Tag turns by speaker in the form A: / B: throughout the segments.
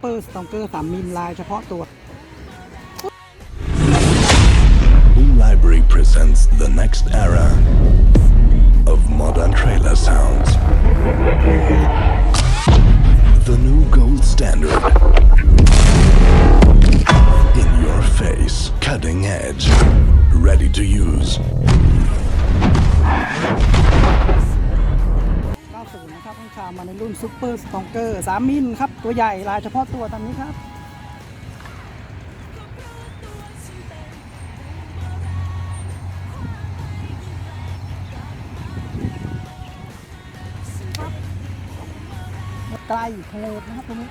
A: เปอร์สตองเกอร์สามมิลลายเฉพาะตัว
B: Library presents the next era.
A: มาในรุ่นซูเปอร์สตองเกอร์3มิลครับ ตัวใหญ่ลายเฉพาะตัวตามนี้ครับไกลทะเลนะครับตรงนี้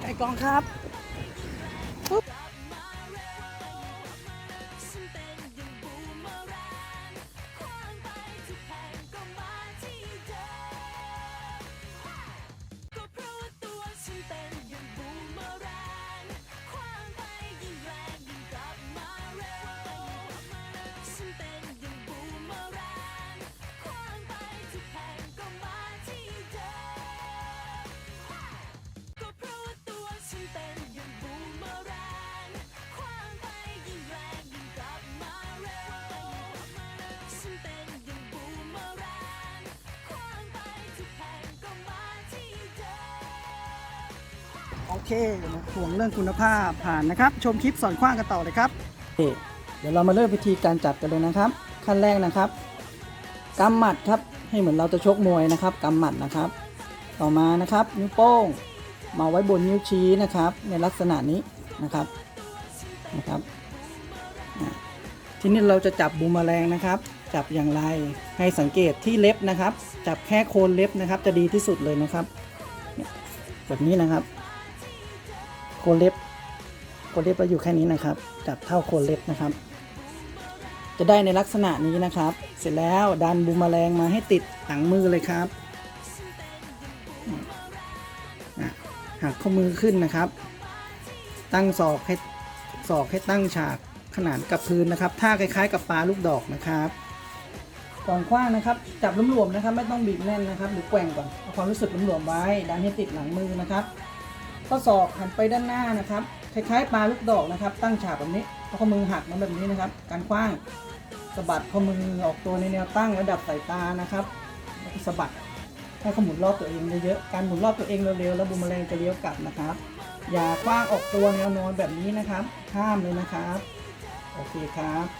A: ไก่กองครับ
C: เค
A: ห่วงเรื่องคุณภาพผ่านนะครับ ชมคลิปสอนคว้างกันต่อเลยครับเดี๋ยวเรามาเริ่มวิธีการจับกันเลยนะครับ ขั้นแรกนะครับกำหมัดครับให้เหมือนเราจะชกมวยนะครับกำหมัดนะครับ ต่อมานะครับ นิ้วโป้งมาไว้บนนิ้วชี้นะครับ ในลักษณะนี้นะครับนะครับทีนี้เราจะจับบูมแมลงนะครับ จับอย่างไรให้สังเกตที่เล็บนะครับ จับแค่โคนเล็บนะครับ จะดีที่สุดเลยนะครับแบบนี้นะครับ โคนเล็บโคนเล็บเราอยู่แค่นี้นะครับ จับเท่าโคนเล็บนะครับ จะได้ในลักษณะนี้นะครับ เสร็จแล้วดันบูมแมลงมาให้ติดหลังมือเลยครับหักข้อมือขึ้นนะครับ ตั้งศอกให้ศอกให้ตั้งฉากขนานกับพื้นนะครับท่าคล้ายๆ กับปลาลูกดอกนะครับก่อนคว้างนะครับ จับหลวมๆนะครับ ไม่ต้องบีบแน่นนะครับ หรือแกว่งก่อนเอาความรู้สึกหลวมๆไว้ดันให้ติดหลังมือนะครับ ข้อศอกหันไปด้านหน้านะครับคล้ายๆปลาลูกดอกนะครับ ตั้งฉากแบบนี้ข้อมือหักมาแบบนี้นะครับ การคว้างสะบัดข้อมือออกตัวในแนวตั้งระดับสายตานะครับสะบัดให้ขมุนรอบตัวเองเยอะๆการหมุนรอบตัวเองเร็วๆแล้วบูมแมลงจะเลี้ยวกลับนะครับ อย่าคว้างออกตัวแนวนอนแบบนี้นะครับห้ามเลยนะครับ โอเคครับ